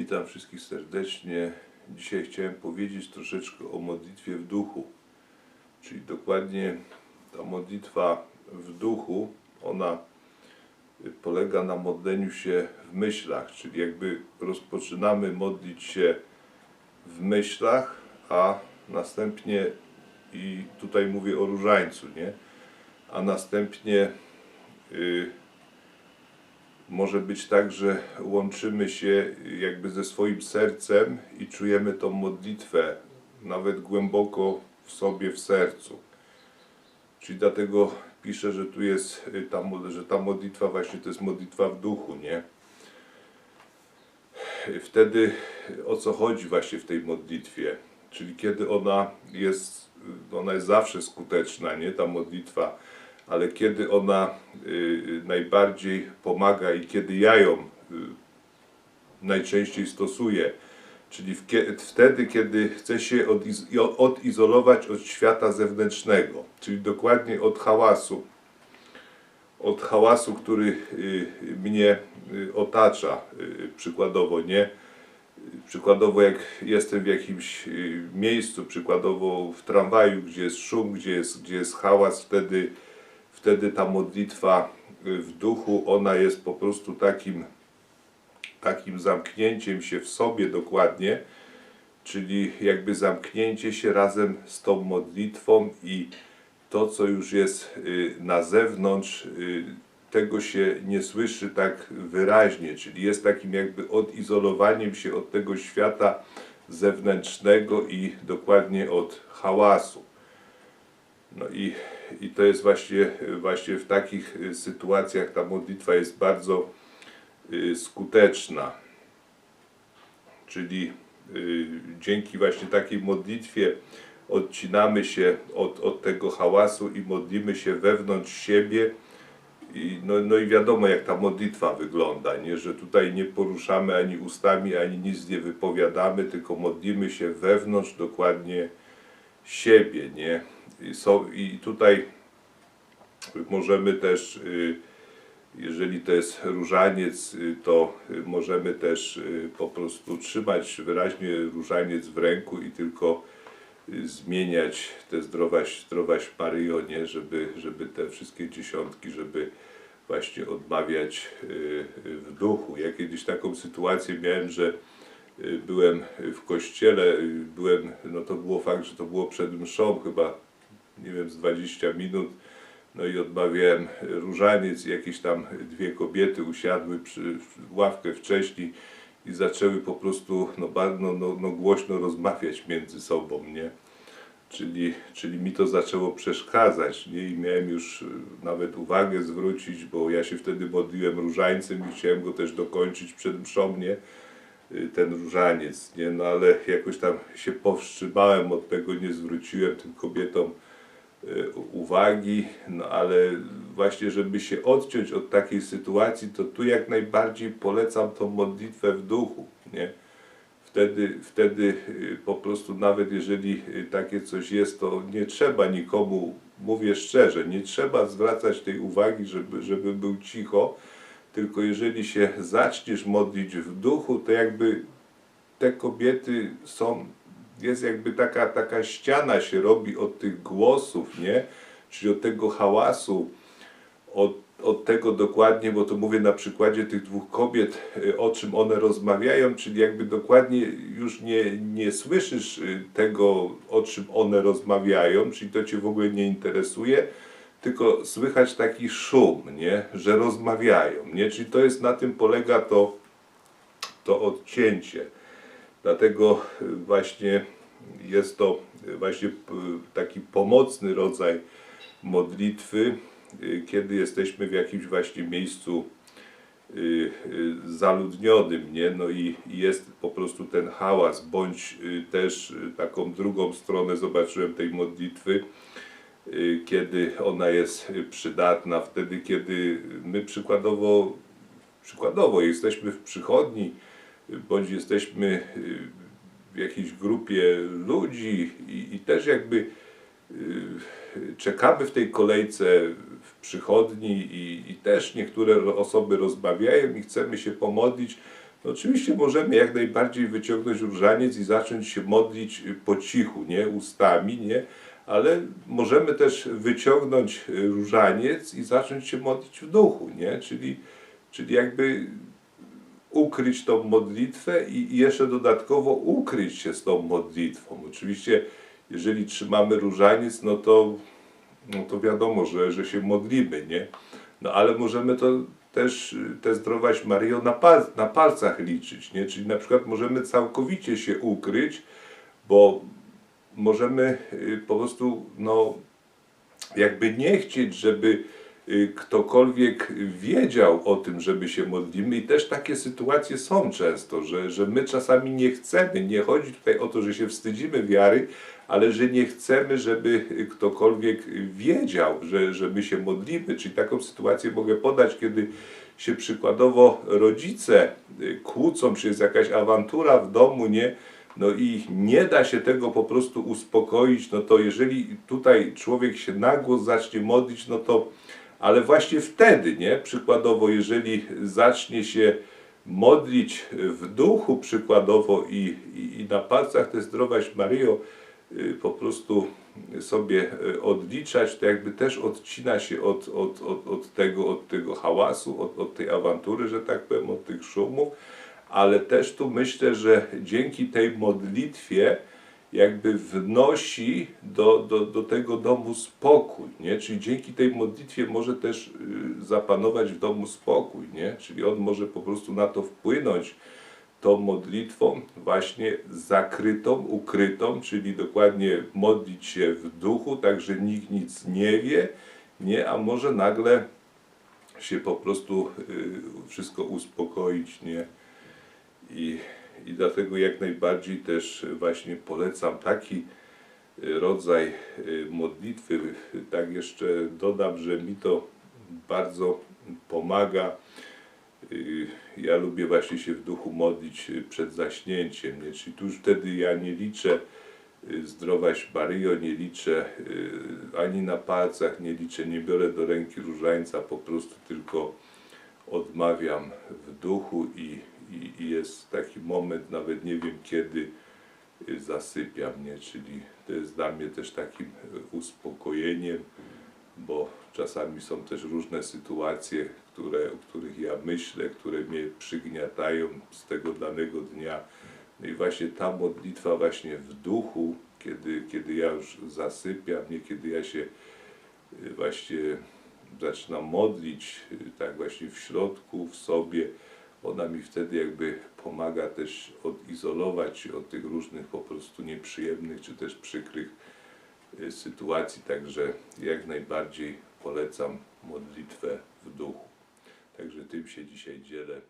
Witam wszystkich serdecznie. Dzisiaj chciałem powiedzieć troszeczkę o modlitwie w duchu. Czyli dokładnie ta modlitwa w duchu, ona polega na modleniu się w myślach, czyli jakby rozpoczynamy modlić się w myślach, a następnie i tutaj mówię o różańcu, nie? A następnie y, może być tak, że łączymy się jakby ze swoim sercem i czujemy tą modlitwę nawet głęboko w sobie, w sercu. Czyli dlatego piszę, że tu jest y, ta, że ta modlitwa właśnie to jest modlitwa w duchu, nie? Wtedy o co chodzi właśnie w tej modlitwie? Czyli kiedy ona jest, ona jest zawsze skuteczna, nie? Ta modlitwa, ale kiedy ona y, najbardziej pomaga i kiedy ja ją y, najczęściej stosuję, czyli wtedy, kiedy chcę się odizolować od świata zewnętrznego, czyli dokładnie od hałasu, od hałasu, który y, mnie y, otacza, y, przykładowo, nie? Przykładowo jak jestem w jakimś y, miejscu, przykładowo w tramwaju, gdzie jest szum, gdzie jest, gdzie jest hałas, wtedy, wtedy ta modlitwa y, w duchu, ona jest po prostu takim, takim zamknięciem się w sobie dokładnie, czyli jakby zamknięcie się razem z tą modlitwą i to, co już jest y, na zewnątrz, y, tego się nie słyszy tak wyraźnie, czyli jest takim jakby odizolowaniem się od tego świata zewnętrznego i dokładnie od hałasu. No i, i to jest właśnie, właśnie w takich y, sytuacjach ta modlitwa jest bardzo y, skuteczna. Czyli y, dzięki właśnie takiej modlitwie odcinamy się od, od tego hałasu i modlimy się wewnątrz siebie. I, no, no i wiadomo, jak ta modlitwa wygląda, nie? że tutaj nie poruszamy ani ustami, ani nic nie wypowiadamy, tylko modlimy się wewnątrz dokładnie siebie. Nie? I, są, I tutaj możemy też, y, jeżeli to jest różaniec, y, to możemy też y, po prostu trzymać wyraźnie różaniec w ręku i tylko zmieniać te zdrowaś, zdrowaś Maryjo, nie? Żeby, żeby te wszystkie dziesiątki, żeby właśnie odmawiać w duchu. Ja kiedyś taką sytuację miałem, że byłem w kościele, byłem, no to było fakt, że to było przed mszą chyba, nie wiem, z 20 minut, no i odmawiałem różaniec jakieś tam dwie kobiety usiadły przy ławkę wcześniej i zaczęły po prostu no, bardzo no, no, głośno rozmawiać między sobą, nie? Czyli, czyli mi to zaczęło przeszkadzać, nie? I miałem już y, nawet uwagę zwrócić, bo ja się wtedy modliłem różańcem i chciałem go też dokończyć przed mszą, nie? Y, Ten różaniec, nie? No ale jakoś tam się powstrzymałem od tego, nie zwróciłem tym kobietom y, uwagi, no ale właśnie, żeby się odciąć od takiej sytuacji, to tu jak najbardziej polecam tą modlitwę w duchu, nie? Wtedy, wtedy y, po prostu nawet jeżeli takie coś jest, to nie trzeba nikomu, mówię szczerze, nie trzeba zwracać tej uwagi, żeby, żeby był cicho, tylko jeżeli się zaczniesz modlić w duchu, to jakby te kobiety są, jest jakby taka, taka ściana się robi od tych głosów, nie? Czyli od tego hałasu, od, od tego dokładnie, bo to mówię na przykładzie tych dwóch kobiet, y, o czym one rozmawiają, czyli jakby dokładnie już nie, nie słyszysz y, tego, o czym one rozmawiają, czyli to cię w ogóle nie interesuje, tylko słychać taki szum, nie? że rozmawiają, nie? czyli to jest, na tym polega to, to odcięcie. Dlatego y, właśnie jest to y, właśnie y, taki pomocny rodzaj modlitwy, kiedy jesteśmy w jakimś właśnie miejscu zaludnionym, nie? No i, jest po prostu ten hałas, bądź też taką drugą stronę zobaczyłem tej modlitwy, kiedy ona jest y, przydatna, wtedy kiedy my przykładowo, przykładowo jesteśmy w przychodni, y, bądź jesteśmy y, w jakiejś grupie ludzi i, i też jakby y, czekamy w tej kolejce w przychodni i, i też niektóre osoby rozmawiają i chcemy się pomodlić, No oczywiście możemy jak najbardziej wyciągnąć różaniec i zacząć się modlić po cichu, nie? Ustami, nie, ale możemy też wyciągnąć różaniec i zacząć się modlić w duchu, nie, czyli, czyli jakby ukryć tą modlitwę i jeszcze dodatkowo ukryć się z tą modlitwą. Oczywiście, jeżeli trzymamy różaniec, no to, no to wiadomo, że, że się modlimy, nie? No ale możemy to też, y, tę zdrowaś Maryjo na, pal, na palcach liczyć, nie? Czyli na przykład możemy całkowicie się ukryć, bo możemy y, po prostu, no, jakby nie chcieć, żeby y, ktokolwiek wiedział o tym, żeby się modlimy i też takie sytuacje są często, że, że my czasami nie chcemy, nie chodzi tutaj o to, że się wstydzimy wiary, ale że nie chcemy, żeby ktokolwiek wiedział, że, że my się modlimy. Czyli taką sytuację mogę podać, kiedy się przykładowo rodzice y, kłócą, czy jest jakaś awantura w domu, nie? No i nie da się tego po prostu uspokoić, no to jeżeli tutaj człowiek się na głos zacznie modlić, no to, ale właśnie wtedy, nie? Przykładowo, jeżeli zacznie się modlić w duchu przykładowo i, i, i na palcach te zdrowaś Maryjo y, po prostu sobie y, odliczać, to jakby też odcina się od, od, od, od, tego, od tego hałasu, od, od tej awantury, że tak powiem, od tych szumów, ale też tu myślę, że dzięki tej modlitwie jakby wnosi do, do, do tego domu spokój, nie? Czyli dzięki tej modlitwie może też y, zapanować w domu spokój, nie? Czyli on może po prostu na to wpłynąć tą modlitwą właśnie zakrytą, ukrytą, czyli dokładnie modlić się w duchu, tak że nikt nic nie wie, nie? A może nagle się po prostu y, wszystko uspokoić, nie? I, I dlatego jak najbardziej też właśnie polecam taki y, rodzaj y, modlitwy. Tak jeszcze dodam, że mi to bardzo pomaga. Y, Ja lubię właśnie się w duchu modlić przed zaśnięciem, nie? czyli tu już wtedy ja nie liczę zdrowaś Maryjo, nie liczę ani na palcach, nie liczę, nie biorę do ręki różańca, po prostu tylko odmawiam w duchu i, i jest taki moment, nawet nie wiem kiedy y, zasypiam, nie? czyli to jest dla mnie też takim y, uspokojeniem, bo czasami są też różne sytuacje, które, o których ja myślę, które mnie przygniatają z tego danego dnia. No i właśnie ta modlitwa właśnie w duchu, kiedy, kiedy ja już zasypiam, nie kiedy ja się y, właśnie zaczynam modlić, tak właśnie w środku, w sobie, ona mi wtedy jakby pomaga też odizolować się od tych różnych po prostu nieprzyjemnych czy też przykrych y, sytuacji, także jak najbardziej polecam modlitwę w duchu. Także tym się dzisiaj dzielę.